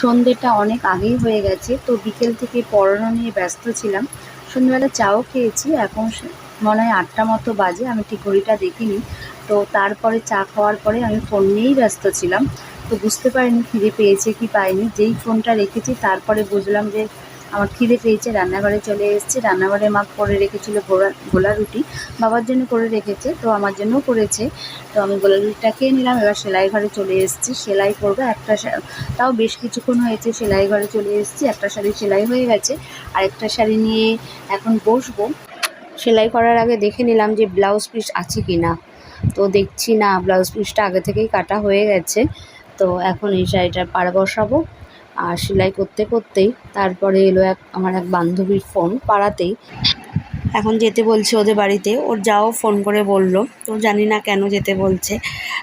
সন্ধ্যেটা অনেক আগেই হয়ে গেছে, তো বিকেল থেকে পড়ানো নিয়ে ব্যস্ত ছিলাম। সন্ধ্যেবেলা চাও খেয়েছি, এখন মনে হয় আটটা মতো বাজে, আমি ঠিক ঘড়িটা দেখিনি। তো তারপরে চা খাওয়ার পরে আমি ফোন নিয়েই ব্যস্ত ছিলাম। তো বুঝতে পারিনি ফিরে পেয়েছে কি পাইনি, যেই ফোনটা রেখেছি তারপরে বুঝলাম যে আমার খিদে পেয়েছে, রান্নাঘরে চলে এসেছি। রান্নাঘরে মা করে রেখেছিল গোলা গোলা রুটি। বাবার জন্য করে রেখেছে, তো আমার জন্যও করেছে। তো আমি গোলা রুটিটা খেয়ে নিলাম, এবার সেলাই ঘরে চলে এসেছি। সেলাই করব, একটা তাও বেশ কিছুক্ষণ হয়েছে, সেলাই ঘরে চলে এসেছি। একটা শাড়ি সেলাই হয়ে গেছে, আরেকটা শাড়ি নিয়ে এখন বসবো। সেলাই করার আগে দেখে নিলাম যে ব্লাউজ পিস আছে কি না তো দেখছি না, ব্লাউজ পিসটা আগে থেকেই কাটা হয়ে গেছে। তো এখন এই শাড়িটার পাড় বসাবো। আর সেলাই করতে করতেই তারপরে এলো এক, আমার এক বান্ধবীর ফোন পাড়াতেই। এখন যেতে বলছে ওদের বাড়িতে। ওর যাও, ফোন করে বলল। তো জানি না কেন যেতে বলছে।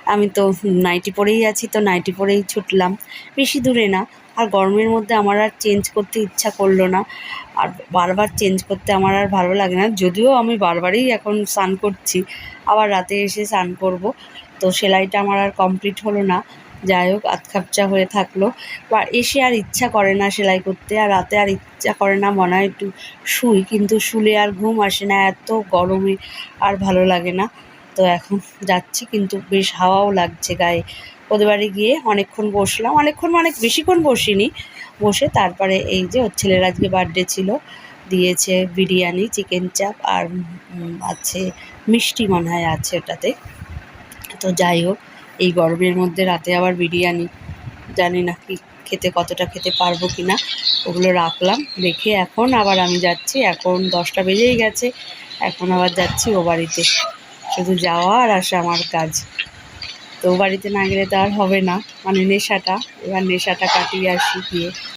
আমি তো নাইটি পরেই আছি, তো নাইটি পরেই ছুটলাম। বেশি দূরে না। আর গরমের মধ্যে আমার আর চেঞ্জ করতে ইচ্ছা করল না। আর বারবার চেঞ্জ করতে আমার আর ভালো লাগে না। যদিও আমি বারবারই এখন স্নান করছি। আবার রাতে এসে স্নান করব। তো সেলাইটা আমার আর কমপ্লিট হলো না। যাই হোক, আতখাপচা হয়ে থাকল। এসে আর ইচ্ছা করে না সেলাই করতে, আর রাতে আর ইচ্ছা করে না, মনে হয় একটু শুই, কিন্তু শুলে আর ঘুম আসে না, এত গরমে আর ভালো লাগে না। তো এখন যাচ্ছি, কিন্তু বেশ হাওয়াও লাগছে গায়ে। ওদের বাড়ি গিয়ে অনেকক্ষণ বসলাম। অনেকক্ষণ মানে বেশিক্ষণ বসিনি, বসে তারপরে এই যে ওর ছেলের আজকে বার্থডে ছিল, দিয়েছে বিরিয়ানি চিকেন চাপ আর আছে মিষ্টি মনে হয়, আছে ওটাতে। তো যাই হোক এই গরমের মধ্যে রাতে আবার বিরিয়ানি, জানি না কি খেতে কতটা খেতে পারব কি না ওগুলো রাখলাম, রেখে এখন আবার আমি যাচ্ছি, এখন দশটা বেজেই গেছে, এখন আবার যাচ্ছি ও বাড়িতে। শুধু যাওয়া আর আসা আমার কাজ। তো বাড়িতে না গেলে তো আর হবে না মানে নেশাটা, এবার নেশাটা কাটিয়ে আসি গিয়ে।